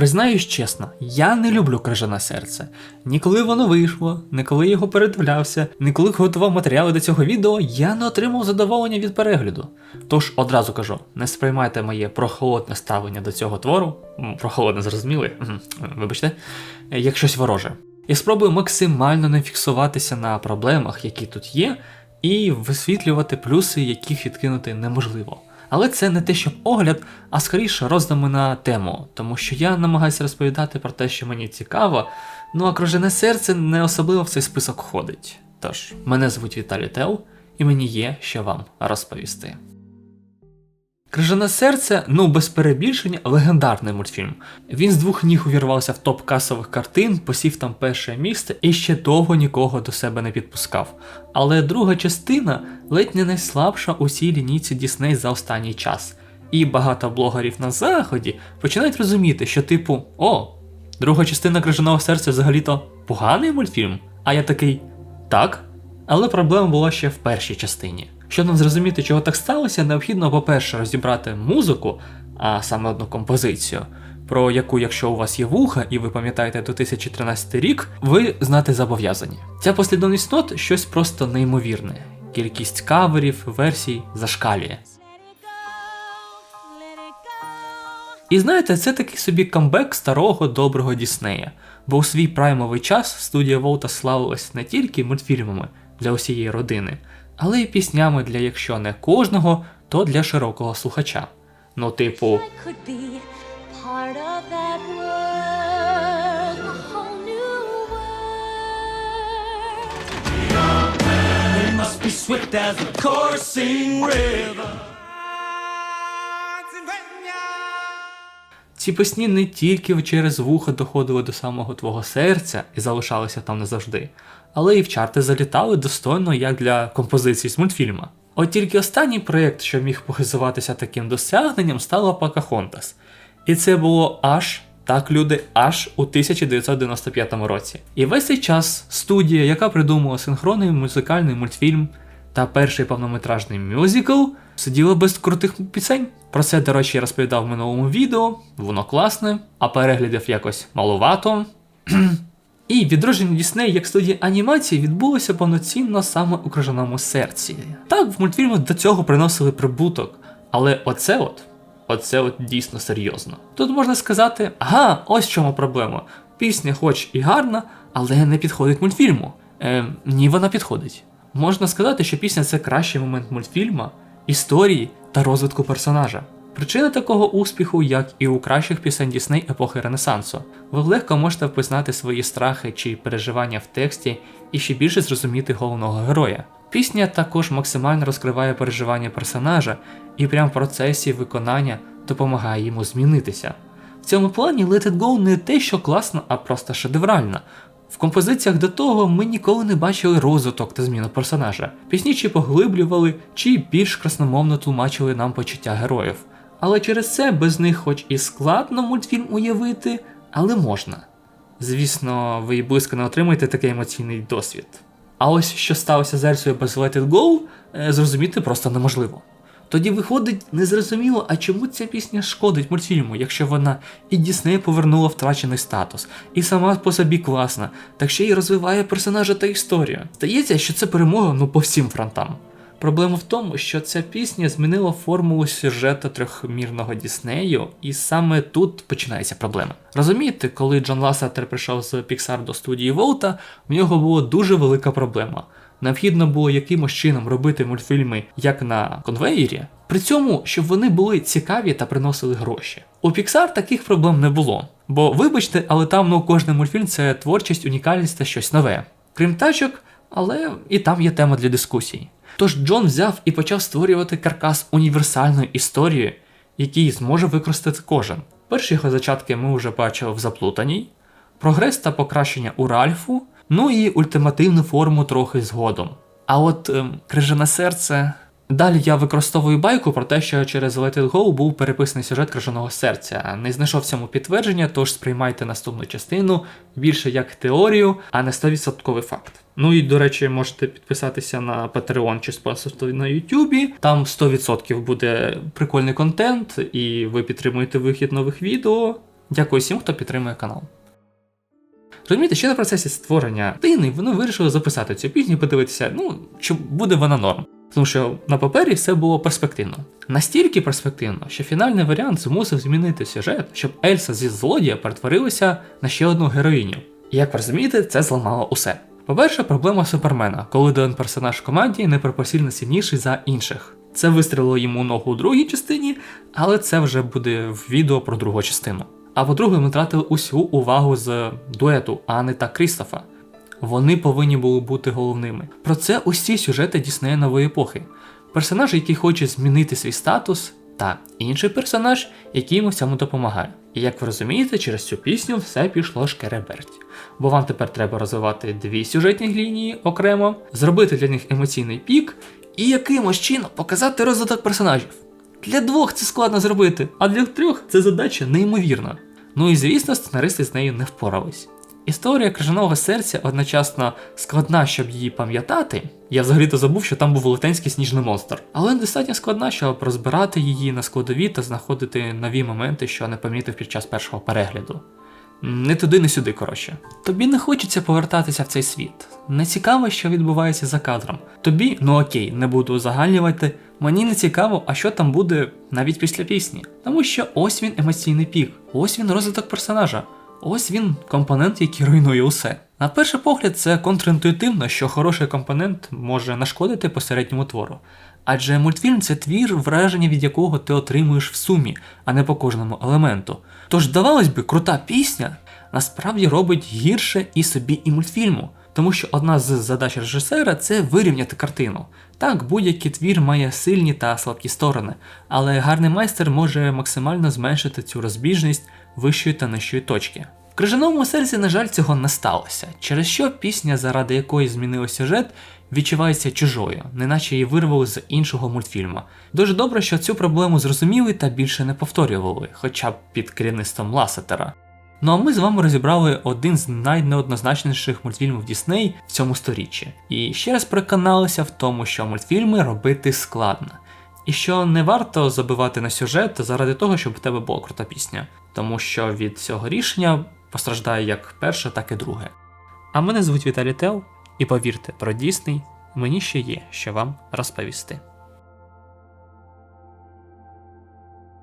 Признаюсь чесно, я не люблю крижане серце. Ніколи воно вийшло, ніколи його передивлявся, ніколи готував матеріали до цього відео, я не отримав задоволення від перегляду. Тож одразу кажу, не сприймайте моє прохолодне ставлення до цього твору, прохолодне зрозуміли, вибачте, як щось вороже. Я спробую максимально не фіксуватися на проблемах, які тут є, і висвітлювати плюси, яких відкинути неможливо. Але це не те, щоб огляд, а скоріше роздуми на тему, тому що я намагаюся розповідати про те, що мені цікаво, ну а кружене серце не особливо в цей список входить. Тож, мене звуть Віталій Тел, і мені є що вам розповісти. Крижане серце, ну без перебільшення, легендарний мультфільм. Він з двох ніг увірвався в топ касових картин, посів там перше місце і ще довго нікого до себе не підпускав. Але друга частина ледь не найслабша у цій лінійці Дісней за останній час. І багато блогерів на заході починають розуміти, що типу, о, друга частина крижаного серця взагалі-то поганий мультфільм. А я такий, так. Але проблема була ще в першій частині. Щоб нам зрозуміти, чого так сталося, необхідно, по-перше, розібрати музику, а саме одну композицію, про яку, якщо у вас є вуха, і ви пам'ятаєте 2013 рік, ви знати зобов'язані. Ця послідовність нот щось просто неймовірне. Кількість каверів, версій зашкалює. І знаєте, це такий собі камбек старого доброго Діснея. Бо у свій праймовий час студія Волта славилась не тільки мультфільмами для усієї родини, але й піснями для якщо не кожного, то для широкого слухача. Ну, типу, ці пісні не тільки через вуха доходили до самого твого серця і залишалися там назавжди, але і в чарти залітали достойно як для композицій з мультфільма. От тільки останній проєкт, що міг похизуватися таким досягненням, стала Покахонтас. І це було аж так, люди, аж у 1995 році. І весь цей час студія, яка придумала синхронний музикальний мультфільм та перший повнометражний мюзикл, сиділа без крутих пісень. Про це, до речі, я розповідав в минулому відео, воно класне, а переглядів якось маловато. І відродження Дісней як студії анімації відбулося повноцінно саме у крижаному серці. Так, в мультфільмах до цього приносили прибуток, але оце от, оце от дійсно серйозно. Тут можна сказати, ага, ось в чому проблема. Пісня, хоч і гарна, але не підходить мультфільму. Е, ні, вона підходить. Можна сказати, що пісня це кращий момент мультфільма, історії та розвитку персонажа. Причина такого успіху, як і у кращих пісень Дісней епохи Ренесансу. Ви легко можете впізнати свої страхи чи переживання в тексті і ще більше зрозуміти головного героя. Пісня також максимально розкриває переживання персонажа і прямо в процесі виконання допомагає йому змінитися. В цьому плані Let It Go не те, що класно, а просто шедеврально. В композиціях до того ми ніколи не бачили розвиток та зміну персонажа. Пісні чи поглиблювали, чи більш красномовно тлумачили нам почуття героїв. Але через це без них хоч і складно мультфільм уявити, але можна. Звісно, ви й близько не отримаєте такий емоційний досвід. А ось що сталося з версією без Let It Go, е, зрозуміти просто неможливо. Тоді виходить незрозуміло, а чому ця пісня шкодить мультфільму, якщо вона і Дісней повернула втрачений статус, і сама по собі класна, так ще й розвиває персонажа та історію. Здається, що це перемога ну по всім фронтам. Проблема в тому, що ця пісня змінила формулу сюжету трьохмірного Діснею, і саме тут починається проблема. Розумієте, коли Джон Ласатер прийшов з Pixar до студії Волта, в нього була дуже велика проблема. Необхідно було якимось чином робити мультфільми як на конвеєрі, при цьому, щоб вони були цікаві та приносили гроші. У Pixar таких проблем не було. Бо, вибачте, але там ну кожний мультфільм це творчість, унікальність та щось нове. Крім тачок, але і там є тема для дискусій. Тож Джон взяв і почав створювати каркас універсальної історії, який зможе використати кожен. Перші його зачатки ми вже бачили в заплутаній, прогрес та покращення у Ральфу, ну і ультимативну форму трохи згодом. А от ем, крижане серце. Далі я використовую байку про те, що через Let It Go був переписаний сюжет крижаного серця. Не знайшов цьому підтвердження, тож сприймайте наступну частину більше як теорію, а не 100% факт. Ну і до речі, можете підписатися на Patreon чи спонсорство на YouTube. Там 100% буде прикольний контент, і ви підтримуєте вихід нових відео. Дякую всім, хто підтримує канал. Розумієте, ще на процесі створення тини вони вирішили записати цю пісню подивитися, ну, чи буде вона норм. Тому що на папері все було перспективно. Настільки перспективно, що фінальний варіант змусив змінити сюжет, щоб Ельса зі злодія перетворилася на ще одну героїню. І як ви розумієте, це зламало усе. По-перше, проблема Супермена, коли один персонаж в команді непропорційно сильніший за інших. Це вистрілило йому ногу у другій частині, але це вже буде в відео про другу частину. А по-друге, ми тратили усю увагу з дуету Ани та Крістофа. Вони повинні були бути головними. Про це усі сюжети Діснея нової епохи. Персонаж, який хоче змінити свій статус, та інший персонаж, який йому в цьому допомагає. І як ви розумієте, через цю пісню все пішло шкереберть. Бо вам тепер треба розвивати дві сюжетні лінії окремо, зробити для них емоційний пік і якимось чином показати розвиток персонажів. Для двох це складно зробити, а для трьох це задача неймовірна. Ну і звісно, сценаристи з нею не впорались. Історія крижаного серця одночасно складна, щоб її пам'ятати. Я взагалі-то забув, що там був велетенський сніжний монстр. Але достатньо складна, щоб розбирати її на складові та знаходити нові моменти, що не помітив під час першого перегляду. Не туди, не сюди, коротше. Тобі не хочеться повертатися в цей світ. Не цікаво, що відбувається за кадром. Тобі, ну окей, не буду узагальнювати. Мені не цікаво, а що там буде навіть після пісні. Тому що ось він емоційний пік, ось він розвиток персонажа, ось він компонент, який руйнує усе. На перший погляд, це контрінтуїтивно, що хороший компонент може нашкодити посередньому твору. Адже мультфільм це твір, враження від якого ти отримуєш в сумі, а не по кожному елементу. Тож, здавалось би, крута пісня насправді робить гірше і собі, і мультфільму. Тому що одна з задач режисера це вирівняти картину. Так, будь-який твір має сильні та слабкі сторони, але гарний майстер може максимально зменшити цю розбіжність вищої та нижчої точки. В крижаному серці, на жаль, цього не сталося, через що пісня, заради якої змінили сюжет, відчувається чужою, неначе її вирвали з іншого мультфільму. Дуже добре, що цю проблему зрозуміли та більше не повторювали, хоча б під керівництвом Ласетера. Ну а ми з вами розібрали один з найнеоднозначніших мультфільмів Дісней в цьому сторіччі. І ще раз переконалися в тому, що мультфільми робити складно. І що не варто забивати на сюжет заради того, щоб в тебе була крута пісня, тому що від цього рішення постраждає як перше, так і друге. А мене звуть Віталій Тел, і повірте, про Дісней мені ще є що вам розповісти.